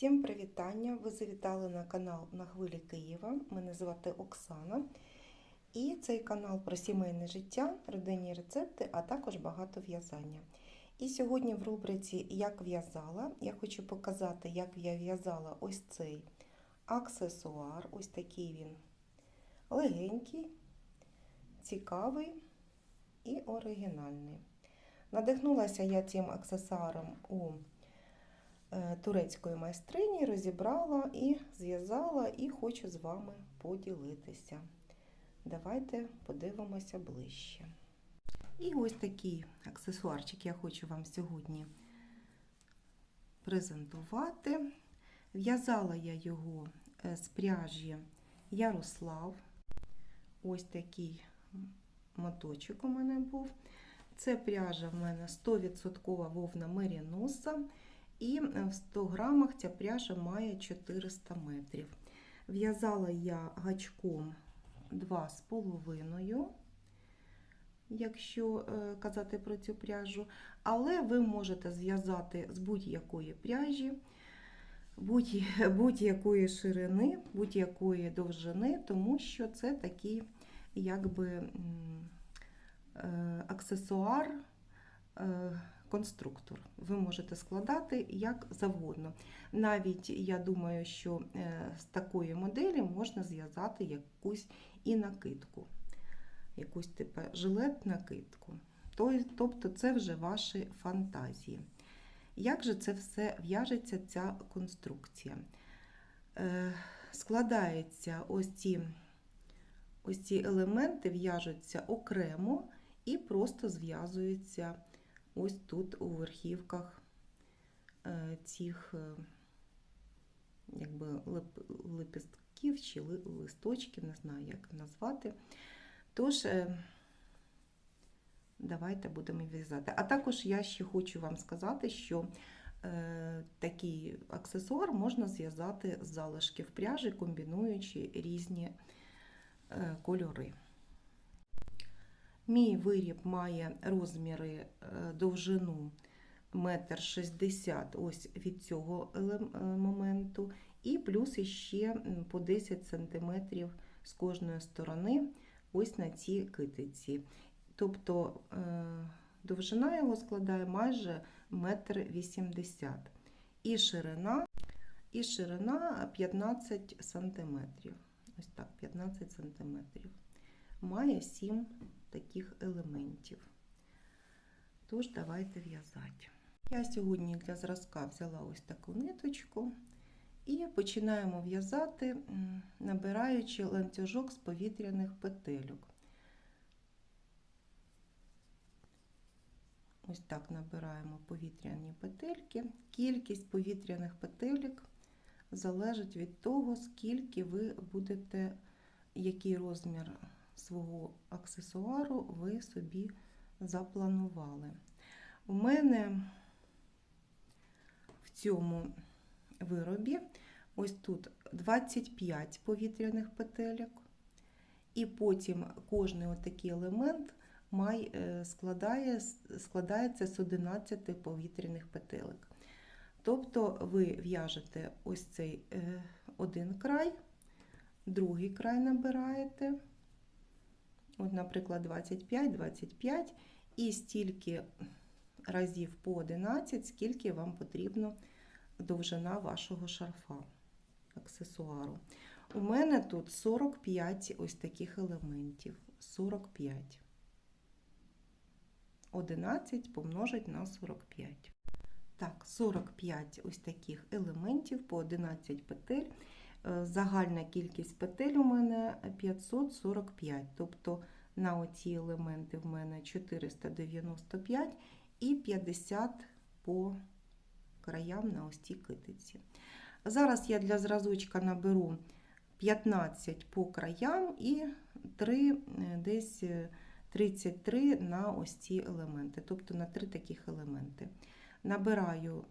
Всім привітання! Ви завітали на канал на хвилі Києва. Мене звати Оксана. І цей канал про сімейне життя, родинні рецепти, а також багато в'язання. І сьогодні в рубриці Як в'язала я хочу показати, як я в'язала ось цей аксесуар. Ось такий він легенький, цікавий і оригінальний. Надихнулася я цим аксесуаром у турецької майстрині, розібрала і зв'язала, і хочу з вами поділитися. Давайте подивимося ближче. І ось такий аксесуарчик я хочу вам сьогодні презентувати. В'язала я його е, з пряжі Ярослав.100 такий моточок у мене був. Це пряжа в мене 100% вовна меріноса. І в 100 грамах ця пряжа має 400 метрів. В'язала я гачком 2,5, якщо казати про цю пряжу. Але ви можете зв'язати з будь-якої пряжі, будь-якої ширини, будь-якої довжини, тому що це такий якби аксесуар, конструктор. Ви можете складати як завгодно. Навіть я думаю, що з такої моделі можна зв'язати якусь і накидку, якусь типу жилет-накидку. Тобто це вже ваші фантазії. Як же це все в'яжеться, ця конструкція? Складається ось ці, ось ці елементи в'яжуться окремо і просто зв'язуються ось тут у верхівках цих якби, лепестків чи листочків, не знаю, як назвати. Тож, давайте будемо в'язати. А також я ще хочу вам сказати, що е, такий аксесуар можна зв'язати з залишків пряжі, комбінуючи різні е, кольори. Мій виріб має розміри довжину 1,60 м ось від цього моменту, і плюс іще по 10 см з кожної сторони ось на цій китиці. Тобто довжина його складає майже 1,80 м. І ширина, і ширина 15 см. Ось так, 15 см. Має 7 таких елементів. Тож, давайте в'язати. Я сьогодні для зразка взяла ось таку ниточку і починаємо в'язати, набираючи ланцюжок з повітряних петельок. Ось так набираємо повітряні петельки. Кількість повітряних петельок залежить від того, скільки ви будете, який розмір свого аксесуару ви собі запланували. У мене в цьому виробі ось тут 25 повітряних петельок, і потім кожний отакий елемент має, складає, складається з 11 повітряних петелек. Тобто ви в'яжете ось цей один край, другий край набираєте. От, наприклад, 25, 25 і стільки разів по 11, скільки вам потрібно довжина вашого шарфа, аксесуару. У мене тут 45 ось таких елементів. 45. 11 помножить на 45. Так, 45 ось таких елементів по 11 петель. Загальна кількість петель у мене 545, тобто на оці елементи в мене 495 і 50 по краям на ось цій китиці. Зараз я для зразочка наберу 15 по краям і 3, десь 33 на ось ці елементи, тобто на 3 таких елементи. Набираю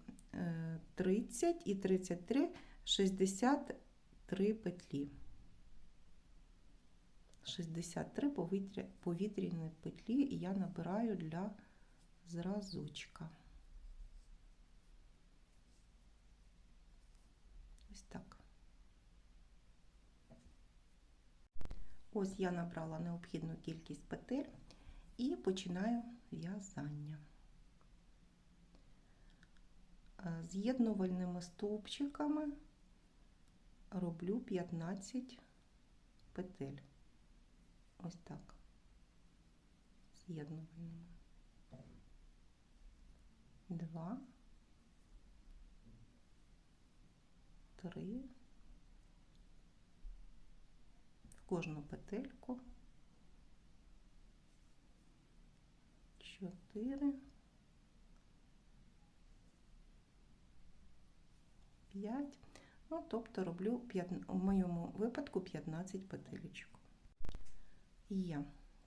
30 і 33, 60 3 петлі. 63 повітряні петлі я набираю для зразочка. Ось так. Ось я набрала необхідну кількість петель і починаю в'язання. Е, З'єднувальними стовпчиками роблю 15 петель. Ось так. З'єднувальними. Два. Три. В кожну петельку. Чотири. П'ять. Ну, тобто роблю 5, у моєму випадку 15 петелечок. Є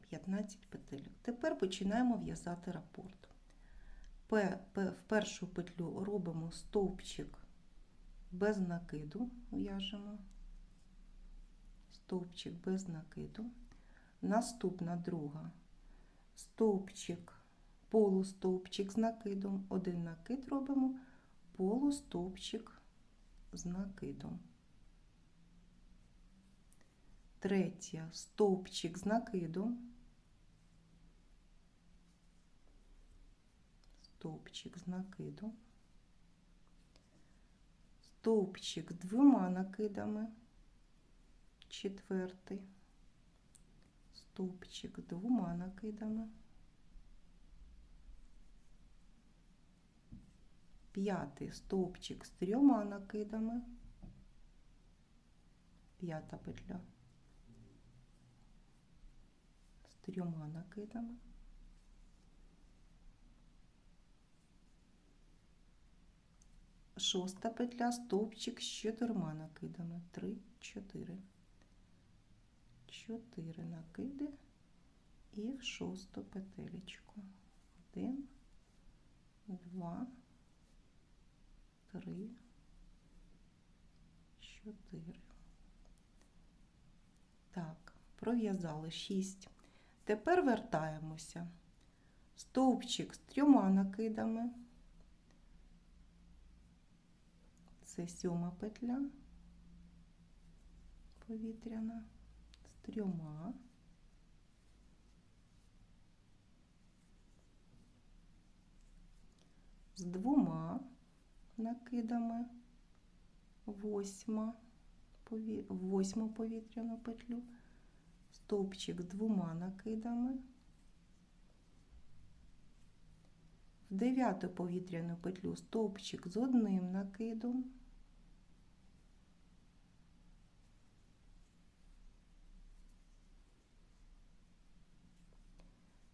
15 петель. Тепер починаємо в'язати рапорт. В першу петлю робимо стовпчик без накиду, в'яжемо. Стовпчик без накиду. Наступна друга стовпчик, полустовпчик з накидом. Один накид робимо, полустовпчик з накидом. Третя стовпчик з накидом. Стовпчик з накидом. Стовпчик з двома накидами. Четвертий. Стовпчик з двома накидами. П'ятий стовпчик з трьома накидами. П'ята петля. З трьома накидами. Шоста петля, стовпчик з чотирма накидами. Три, чотири. Чотири накиди і в шосту петелечку. Один, два, три, чотири. Так, пров'язали шість. Тепер вертаємося. Стовпчик з трьома накидами. Це сьома петля повітряна з трьома. З двома накидами. Восьма, пові... восьму повітряну петлю, стовпчик двома накидами, в дев'яту повітряну петлю стовпчик з одним накидом,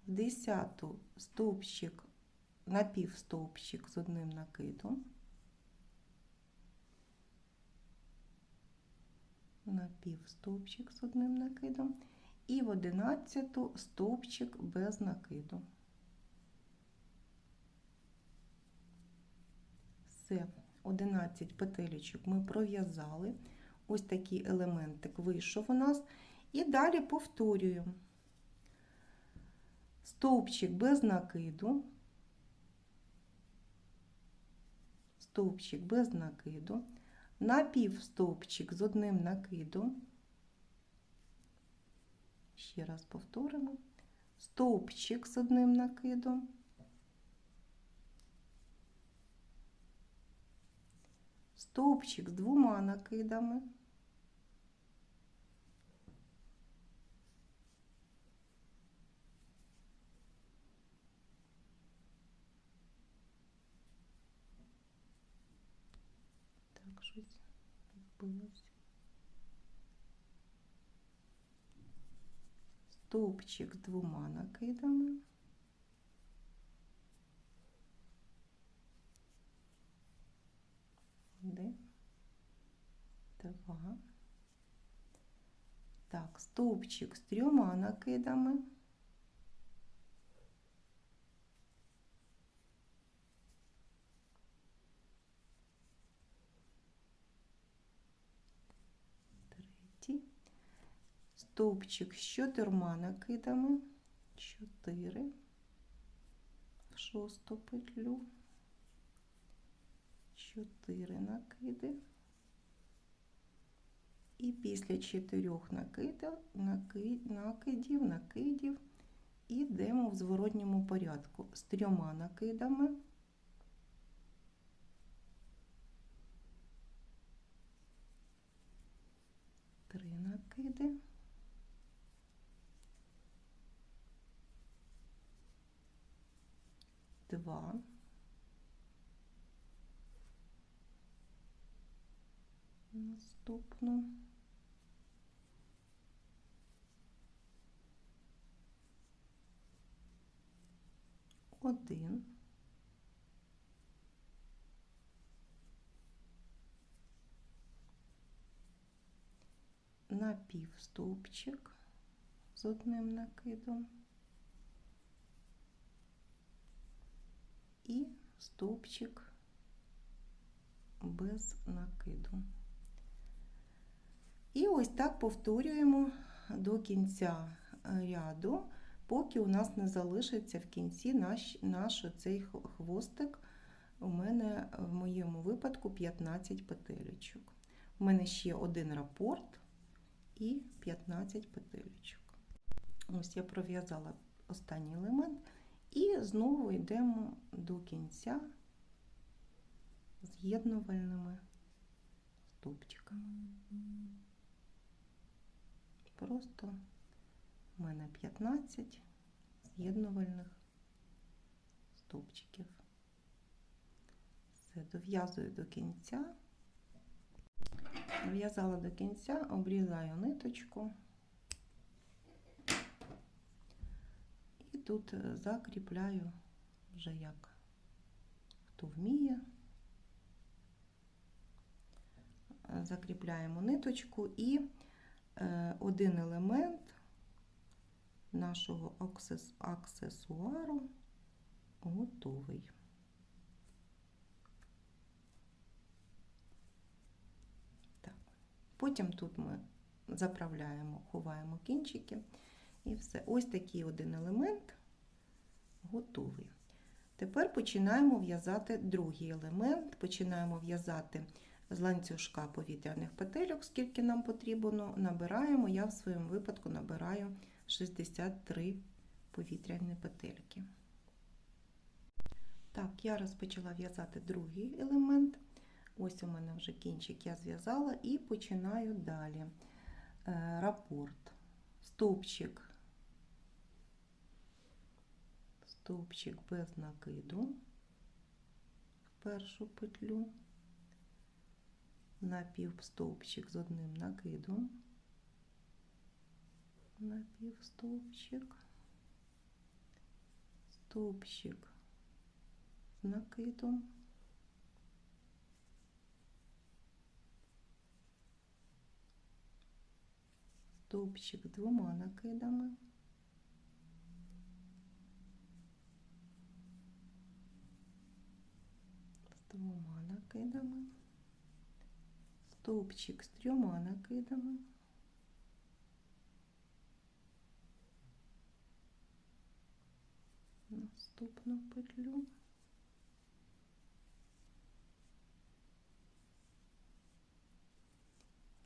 в десяту стовпчик, напівстовпчик з одним накидом, напівстовпчик з одним накидом і в одинадцяту стовпчик без накиду. Все, 11 петелечок ми пров'язали. Ось такий елементик вийшов у нас. І далі повторюємо. Стовпчик без накиду, стовпчик без накиду, напівстовпчик з одним накидом. Ще раз повторимо. Стовпчик з одним накидом. Стовпчик з двома накидами. Так, щось відбилося. Стовпчик з двома накидами. Один, два. Так, стовпчик з трьома накидами. Стовпчик з чотирма накидами. Чотири. В шосту петлю. 4 накиди, І після чотирьох накидів, накидів, накидів йдемо в зворотньому порядку з трьома накидами. Три накиди. Два. Наступну. Один. Напівстовпчик з одним накидом. І стовпчик без накиду. І ось так повторюємо до кінця ряду, поки у нас не залишиться в кінці наш, наш цей хвостик. У мене в моєму випадку 15 петелечок. У мене ще один рапорт і 15 петелечок. Ось я пров'язала останній елемент. І знову йдемо до кінця з'єднувальними стовпчиками. Просто в мене 15 з'єднувальних стовпчиків. Все, дов'язую до кінця. Дов'язала до кінця, обрізаю ниточку. І тут закріпляю вже як хто вміє. Закріпляємо ниточку і один елемент нашого аксесуару готовий. Так. Потім тут ми заправляємо, ховаємо кінчики і все. Ось такий один елемент готовий. Тепер починаємо в'язати другий елемент, починаємо в'язати з ланцюжка повітряних петельок, скільки нам потрібно, набираємо, я в своєму випадку набираю 63 повітряні петельки. Так, я розпочала в'язати другий елемент. Ось у мене вже кінчик я зв'язала і починаю далі. Рапорт, стовпчик, стовпчик без накиду. В першу петлю. Напівстовпчик з одним накидом, напівстовпчик, стовпчик з накидом, стовпчик двома накидами. Накидами стовпчик з трьома накидами. Наступну петлю.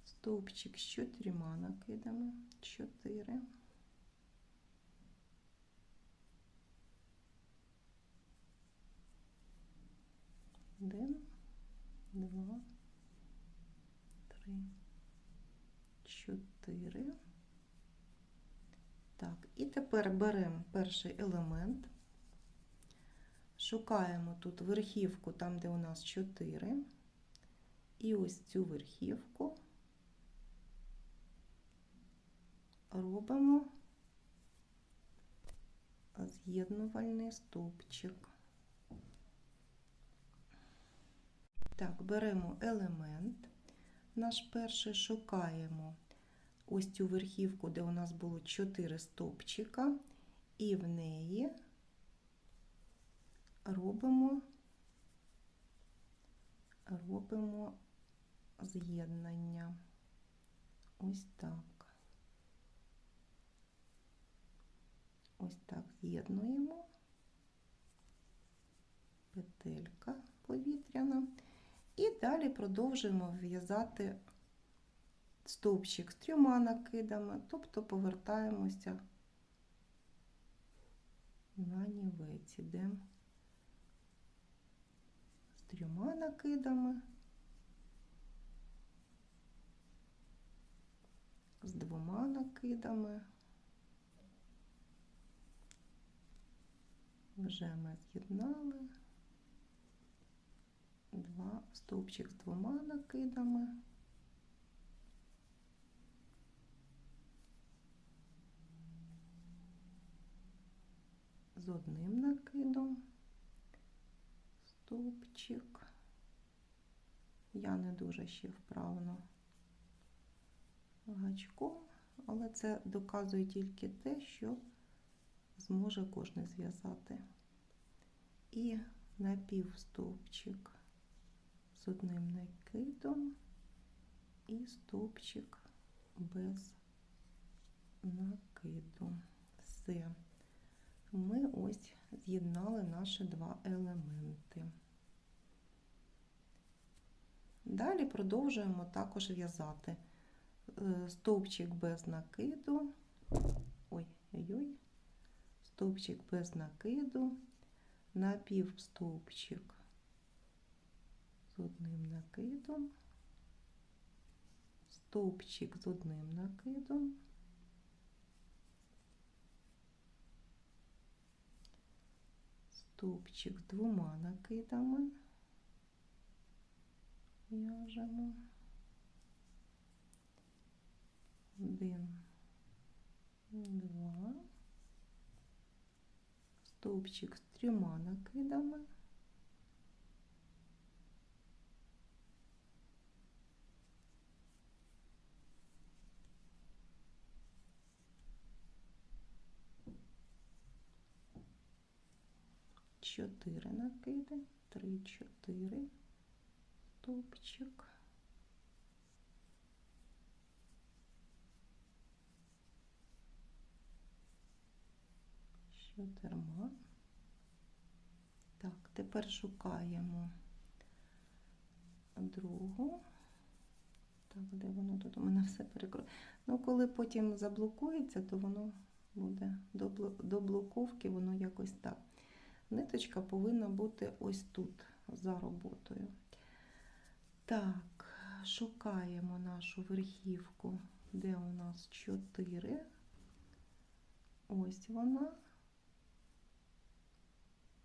Стовпчик з чотирма накидами, чотири. 4. Так, і тепер беремо перший елемент, шукаємо тут верхівку, там, де у нас 4, і ось цю верхівку робимо з'єднувальний стовпчик. Так, беремо елемент, наш перший шукаємо ось цю верхівку, де у нас було 4 стовпчика, і в неї робимо, робимо з'єднання. Ось так. Ось так з'єднуємо петелька повітряна. І далі продовжуємо в'язати стовпчик з трьома накидами, тобто повертаємося на нівець, ідемо з трьома накидами, з двома накидами. Вже ми з'єднали два стовпчик з двома накидами. З одним накидом стовпчик. Я не дуже ще вправно гачком, але це доказує тільки те, що зможе кожен зв'язати. І напівстовпчик з одним накидом і стовпчик без накиду. Все. Ми ось з'єднали наші два елементи. Далі продовжуємо також в'язати. Е, стовпчик без накиду. Ой, ой, стовпчик без накиду, напівстовпчик з одним накидом, стовпчик з одним накидом, стовпчик двома накидами, в'яжемо. Один, два, стовпчик з трьома накидами. Чотири накиди, три, чотири, стовпчик. чотирма. Так, тепер шукаємо другу. Так, де воно тут? У мене все перекрою. Ну, коли потім заблокується, то воно буде до блоковки, воно якось так. Ниточка повинна бути ось тут, за роботою. Так, шукаємо нашу верхівку, де у нас 4. Ось вона.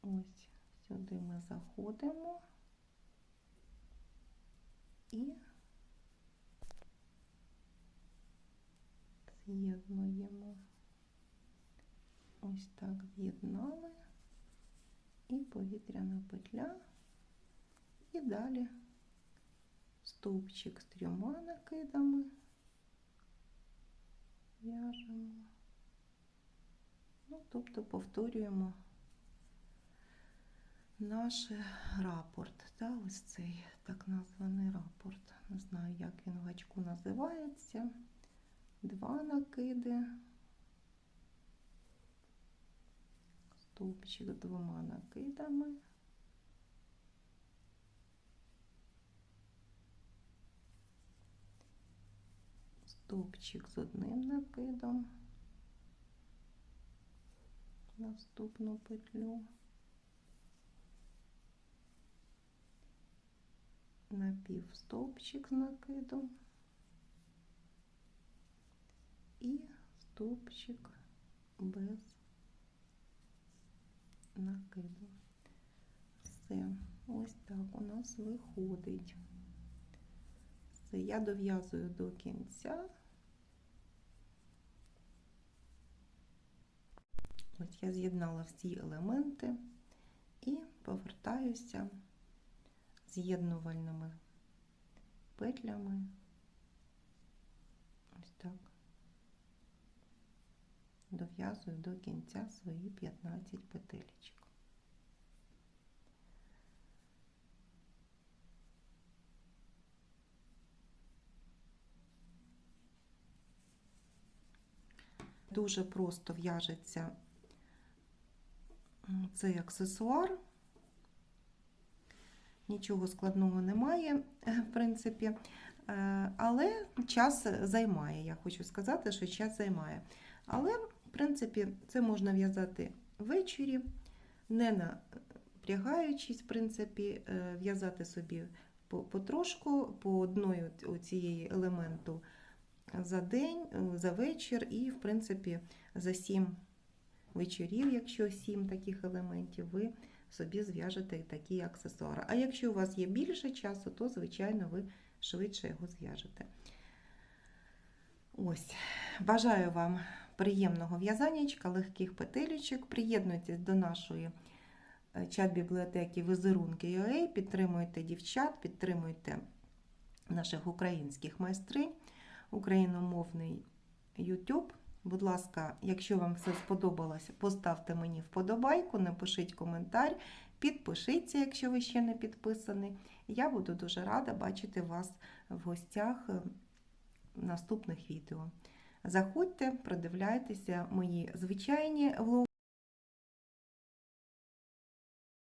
Ось сюди ми заходимо і з'єднуємо. Ось так з'єднали і повітряна петля, і далі стовпчик з трьома накидами в'яжемо, ну, тобто повторюємо наш рапорт. Да, ось цей так названий рапорт. Не знаю, як він в гачку називається. Два накиди, стовпчик двома накидами. Стовпчик з одним накидом, наступну петлю. напівстовпчик з накидом і стовпчик без накиду. Все, ось так у нас виходить. Все, я дов'язую до кінця. Ось я з'єднала всі елементи і повертаюся з'єднувальними петлями. Ось так. Дов'язую до кінця свої 15 петелечок. Дуже просто в'яжеться цей аксесуар. нічого складного немає, в принципі. Е, Але час займає. Я хочу сказати, що час займає. Але, принципі, це можна в'язати ввечері, не напрягаючись, в принципі, е, в'язати собі потрошку, по одної цієї елементу за день, е, за вечір, і, в принципі, за сім вечорів, якщо сім таких елементів, ви собі зв'яжете такі аксесуари. А якщо у вас є більше часу, то, звичайно, ви швидше його зв'яжете. Ось, бажаю вам приємного в'язаннячка, легких петелечок. Приєднуйтесь до нашої е, чат-бібліотеки Візерунки.ua, підтримуйте дівчат, підтримуйте наших українських майстринь, україномовний YouTube. Будь ласка, якщо вам все сподобалося, поставте мені вподобайку, напишіть коментар, підпишіться, якщо ви ще не підписані. Я буду дуже рада бачити вас в гостях е, наступних відео. Заходьте, продивляйтеся мої звичайні влоги.